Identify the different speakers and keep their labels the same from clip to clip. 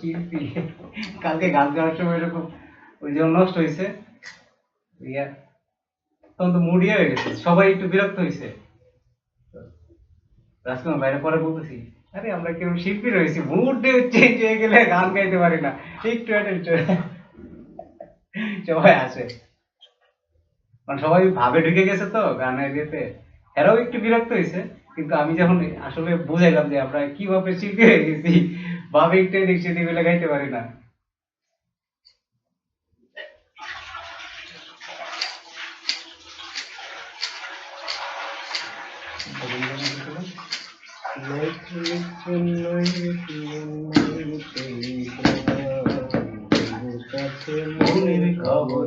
Speaker 1: শিল্পী? কালকে গান গাওয়ার সময় এরকম ওই নষ্ট হয়েছে তখন তো হয়ে গেছে, সবাই একটু বিরক্ত হয়েছে রাজকুমার বাইরে পরে বলতেছি, আরে আমরা কেউ শিল্পী রয়েছি, মুড চেঞ্জ হয়ে গেলে গান গাইতে পারি না, একটু। সবাই আসে। মানে সবাই ভাবে ঢুকে গেছে তো গানের ইয়েতে এরাও একটু বিরক্ত হয়েছে কিন্তু আমি যখন আসলে বুঝাইলাম যে আমরা কীভাবে শিল্পী হয়ে গেছি ভাবে একটু এদিক সেদিক মিলে গাইতে পারি না। মনের খবর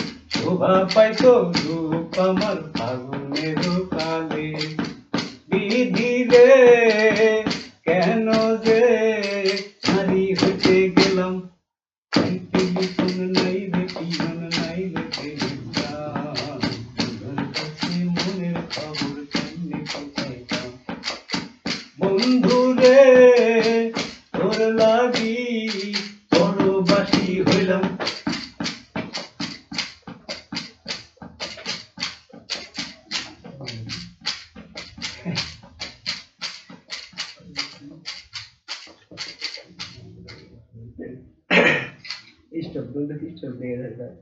Speaker 1: শোভা পাইতো রূপ আমার ফাগুনের কালে বিধি রে কেন যে নারী হইতে গেলাম। নাই রে টেলিগ্রাম বন্ধুর, তোর Build the features there as well.